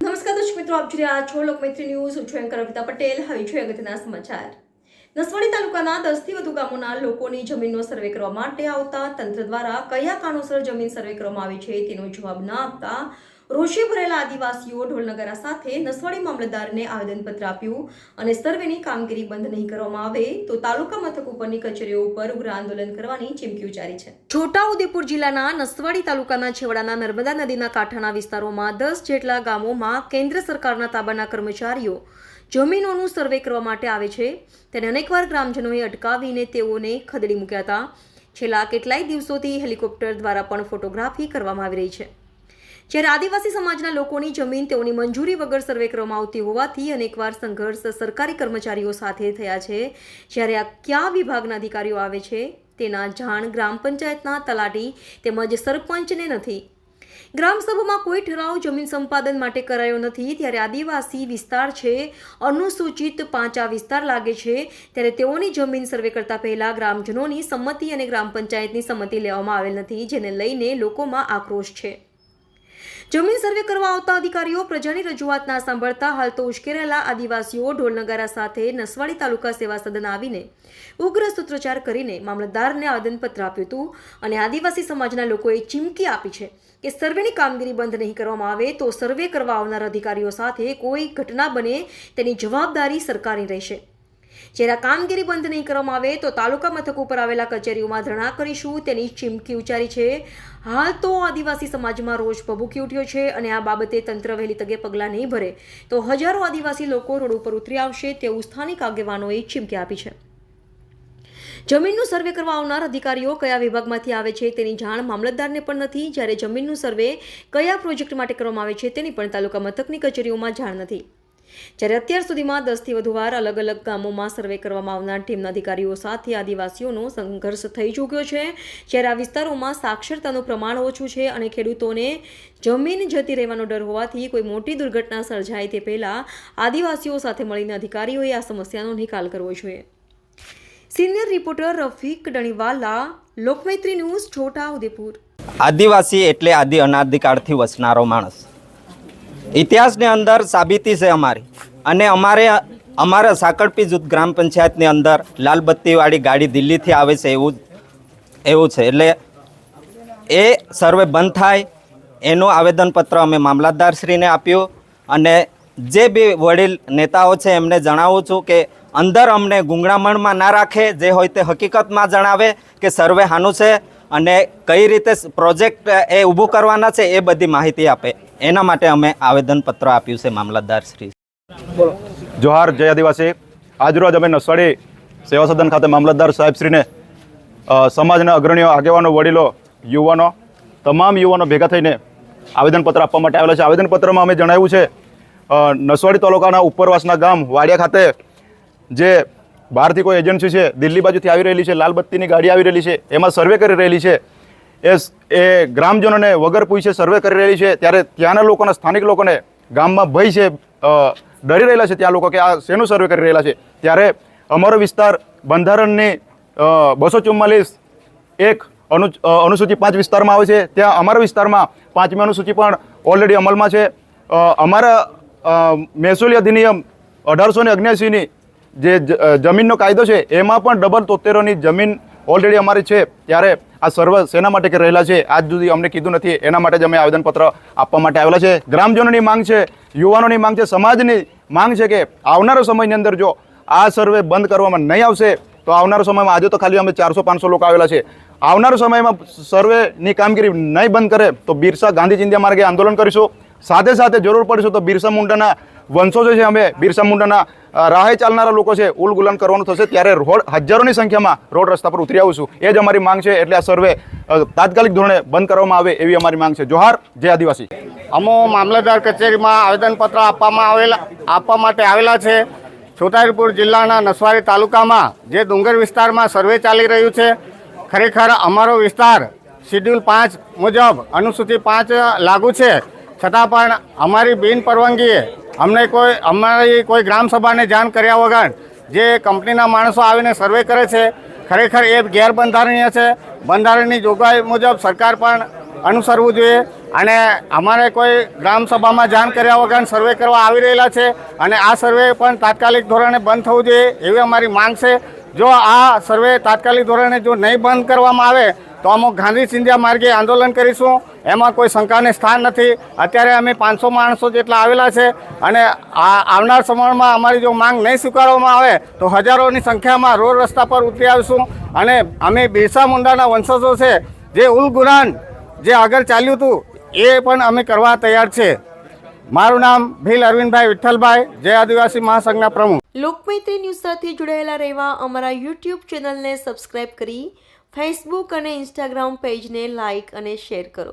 નમસ્કાર દર્શક મિત્રો, આપ જોઈ રહ્યા છો લોકમૈત્રી ન્યૂઝ. હું છું અમિતા પટેલ. હવે છું અગત્યના સમાચાર. નસવાડી તાલુકાના દસથી વધુ ગામોના લોકોની જમીનનો સર્વે કરવા માટે આવતા તંત્ર દ્વારા કયા કારણોસર જમીન સર્વે કરવામાં આવી છે તેનો જવાબ ન આપતા રોષે ભરેલા આદિવાસીઓ ઢોલનગરા સાથે નસવાડી મામલતદારને આવેદનપત્ર આપ્યું અને સર્વેની કામગીરી બંધ નહીં કરવામાં આવે તો તાલુકા મથક ઉપરની કચેરીઓ ઉપર ઉગ્ર આંદોલન કરવાની ચીમકી ઉચ્ચારી છે. છોટાઉદેપુર જિલ્લાના નસવાડી તાલુકાના છેવાડાના નર્મદા નદીના કાંઠાના વિસ્તારોમાં દસ જેટલા ગામોમાં કેન્દ્ર સરકારના તાબાના કર્મચારીઓ જમીનોનું સર્વે કરવા માટે આવે છે. તેને અનેકવાર ગ્રામજનોએ અટકાવીને તેઓને ખદેડી મૂક્યા હતા. છેલ્લા કેટલાય દિવસોથી હેલિકોપ્ટર દ્વારા પણ ફોટોગ્રાફી કરવામાં આવી રહી છે. જ્યારે આદિવાસી સમાજના લોકોની જમીન તેઓની મંજૂરી વગર સર્વે કરવામાં આવતી હોવાથી અનેકવાર સંઘર્ષ સરકારી કર્મચારીઓ સાથે થયા છે. જ્યારે આ કયા વિભાગના અધિકારીઓ આવે છે, તેના જાણ ગ્રામ પંચાયતના તલાટી તેમજ સરપંચને નથી. ગ્રામસભામાં કોઈ ઠરાવ જમીન સંપાદન માટે કરાયો નથી. ત્યારે આદિવાસી વિસ્તાર છે, અનુસૂચિત પાંચ વિસ્તાર લાગે છે. ત્યારે તેઓની જમીન સર્વે કરતા પહેલા ગ્રામજનોની સંમતિ અને ગ્રામ પંચાયતની સંમતિ લેવામાં આવેલ નથી, જેને લઈને લોકોમાં આક્રોશ છે. જમીન સર્વે કરવા આવતા અધિકારીઓ પ્રજાની રજૂઆત ના સાંભળતા હાલ તો ઉશ્કેરેલા આદિવાસીઓ ઢોલનગારા સાથે નસવાડી તાલુકા સેવા સદન આવીને ઉગ્ર સૂત્રોચ્ચાર કરીને મામલતદારને આવેદનપત્ર આપ્યું હતું અને આદિવાસી સમાજના લોકોએ ચીમકી આપી છે કે સર્વેની કામગીરી બંધ નહીં કરવામાં આવે તો સર્વે કરવા આવનાર અધિકારીઓ સાથે કોઈ ઘટના બને તેની જવાબદારી સરકારની રહેશે. જ્યારે કામગીરી બંધ નહીં કરવામાં આવે તો તાલુકા મથક ઉપર આવેલા કચેરીઓમાં ધરણા કરીશું. તેની ચીમકી ઉચ્ચારી છે, હાલ તો આદિવાસી સમાજમાં રોષ ભભૂકી ઉઠ્યો છે અને આ બાબતે તંત્ર વહેલી તકે પગલાં નહીં ભરે. તો હજારો આદિવાસી લોકો રોડ ઉપર ઉતરી આવશે તેવું સ્થાનિક આગેવાનોએ ચીમકી આપી છે. જમીનનું સર્વે કરવા આવનાર અધિકારીઓ કયા વિભાગમાંથી આવે છે તેની જાણ મામલતદારને પણ નથી. જ્યારે જમીનનું સર્વે કયા પ્રોજેક્ટ માટે કરવામાં આવે છે તેની પણ તાલુકા મથકની કચેરીઓમાં જાણ નથી. જ્યારે અત્યાર સુધીમાં દસથી વધુ વાર અલગ અલગ ગામોમાં સર્વે કરવામાં આવનાર ટીમના અધિકારીઓ સાથે આદિવાસીઓનો સંઘર્ષ થઈ ચૂક્યો છે. જ્યારે આ વિસ્તારોમાં સાક્ષરતાનું પ્રમાણ ઓછું છે અને ખેડૂતોને જમીન જતી રહેવાનો ડર હોવાથી કોઈ મોટી દુર્ઘટના સર્જાય તે પહેલાં આદિવાસીઓ સાથે મળીને અધિકારીઓએ આ સમસ્યાનો નિકાલ કરવો જોઈએ. Senior reporter Rafiq Daniwala, Lokmaitri News, Chhota Udepur. આદિવાસી એટલે આદિ અનાદિકાળથી વસનારો માણસ. ઇતિહાસની અંદર સાબિતી છે અમારી. અને અમારે અમારા સાંકળપી જૂથ ગ્રામ પંચાયતની અંદર લાલબત્તીવાળી ગાડી દિલ્હીથી આવે છે એવું એવું છે. એટલે એ સર્વે બંધ થાય, એનું આવેદનપત્ર અમે મામલતદારશ્રીને આપ્યું અને જે બી વડીલ નેતાઓ છે એમને જણાવું છું કે અંદર અમને ગુંગળામણમાં ના રાખે, જે હોય તે હકીકતમાં જણાવે કે સર્વે હાનું છે અને કઈ રીતે પ્રોજેક્ટ એ ઊભું કરવાના છે એ બધી માહિતી આપે. એના માટે અમે આવેદનપત્ર આપ્યું છે મામલતદાર શ્રી. જોહાર જય આદિવાસી. આજરોજ અમે નસવાડી સેવા સદન ખાતે મામલતદાર સાહેબશ્રીને સમાજના અગ્રણીઓ આગેવાનો વડીલો યુવાનો તમામ યુવાનો ભેગા થઈને આવેદનપત્ર આપવા માટે આવેલા છે. આવેદનપત્રમાં અમે જણાવ્યું છે નસવાડી તાલુકાના ઉપરવાસના ગામ વાડિયા ખાતે જે બહારથી કોઈ એજન્સી છે દિલ્હી બાજુથી આવી રહેલી છે લાલબત્તીની ગાડી આવી રહેલી છે એમાં સર્વે કરી રહેલી છે. એ એ ગ્રામજનોને વગર પૂછે સર્વે કરી રહેલી છે, ત્યારે ત્યાંના લોકોના, સ્થાનિક લોકોને ગામમાં ભય છે ડરી રહેલા છે ત્યાં લોકો કે આ શેનું સર્વે કરી રહેલા છે? ત્યારે અમારો વિસ્તાર બંધારણની બસો ચુમ્માલીસ એક અનુ અનુસૂચિ પાંચ વિસ્તારમાં આવે છે. ત્યાં અમારા વિસ્તારમાં પાંચમી અનુસૂચિ પણ ઓલરેડી અમલમાં છે. અમારા મહેસૂલી અધિનિયમ અઢારસો ને અગ્યાસીની જે જમીનનો કાયદો છે, એમાં પણ ડબલ તોતેરોની જમીન ઓલરેડી અમારી છે. ત્યારે આ સર્વ શેના માટે કરી રહેલા છે? આજ સુધી અમને કીધું નથી. એના માટે જ અમે આવેદનપત્ર આપવા માટે આવેલા છે. ગ્રામજનોની માંગ છે, યુવાનોની માંગ છે, સમાજની માંગ છે કે આવનારો સમયની અંદર જો આ સર્વે બંધ કરવામાં નહીં આવશે, તો આવનારો સમયમાં આજે તો ખાલી અમે ચારસો પાંચસો લોકો આવેલા છે. આવનારો સમયમાં સર્વેની કામગીરી નહીં બંધ કરે તો બિરસા ગાંધી ચિંધ્યા માર્ગે આંદોલન કરીશું. સાથે સાથે જરૂર પડશે તો બિરસા મુંડાના વંશજો છે, અમે બિરસા મુંડાના રાહે ચાલનારા લોકો છે, ઉલ ગુલાન કરવાનું થશે. ત્યારે રોડ, હજારોની સંખ્યામાં રોડ રસ્તા પર ઉતરી આવીશું એ જ અમારી માંગ છે. એટલે આ સર્વે તાત્કાલિક ધોરણે બંધ કરવામાં આવે એવી અમારી માંગ છે. જોહાર, જય આદિવાસી. અમો મામલતદાર કચેરીમાં આવેદનપત્ર આપવામાં આવેલા, આપવા માટે આવેલા છે. છોટાઉપુર જિલ્લાના નસવાડી તાલુકામાં જે ડુંગર વિસ્તારમાં સર્વે ચાલી રહ્યું છે, ખરેખર અમારો વિસ્તાર શિડ્યુલ પાંચ મુજબ અનુસૂચિ પાંચ લાગુ છે. છતાં પણ અમારી બિન પરવાનગીએ અમને કોઈ, અમારી કોઈ ગ્રામસભાને જાણ કર્યા વગર જે કંપનીના માણસો આવીને સર્વે કરે છે, ખરેખર એ ગેરબંધારણીય છે. બંધારણની જોગવાઈ મુજબ સરકાર પણ અનુસરવું જોઈએ અને અમારે કોઈ ગ્રામસભામાં જાણ કર્યા વગર સર્વે કરવા આવી રહેલા છે અને આ સર્વે પણ તાત્કાલિક ધોરણે બંધ થવું જોઈએ એવી અમારી માંગ છે. જો આ સર્વે તાત્કાલિક ધોરણે જો નહીં બંધ કરવામાં આવે તો અમુક ગાંધી સિંધિયા માર્ગે આંદોલન કરીશું. એમાં કોઈ શંકાને સ્થાન નથી. અત્યારે અમે પાંચસો માણસો જેટલા આવેલા છે અને આ આવનાર સમયમાં અમારી જો માંગ નહીં સ્વીકારવામાં આવે, તો હજારોની સંખ્યામાં રોડ રસ્તા પર ઉતરી આવીશું. અને અમે બિરસા મુંડાના વંશજો છે. જે ઉલ ગુરાન જે આગળ ચાલ્યું હતું, એ પણ અમે કરવા તૈયાર છે. મારું નામ ભીલ અરવિંદભાઈ વિઠ્ઠલભાઈ, જય આદિવાસી મહાસંઘના પ્રમુખ. લોકમૈત્રી ન્યૂઝ સાથે જોડાયેલા રહેવા અમારા યુટ્યુબ ચેનલને સબસ્ક્રાઇબ કરી, ફેસબુક અને ઇન્સ્ટાગ્રામ પેજને લાઇક અને શેર કરો.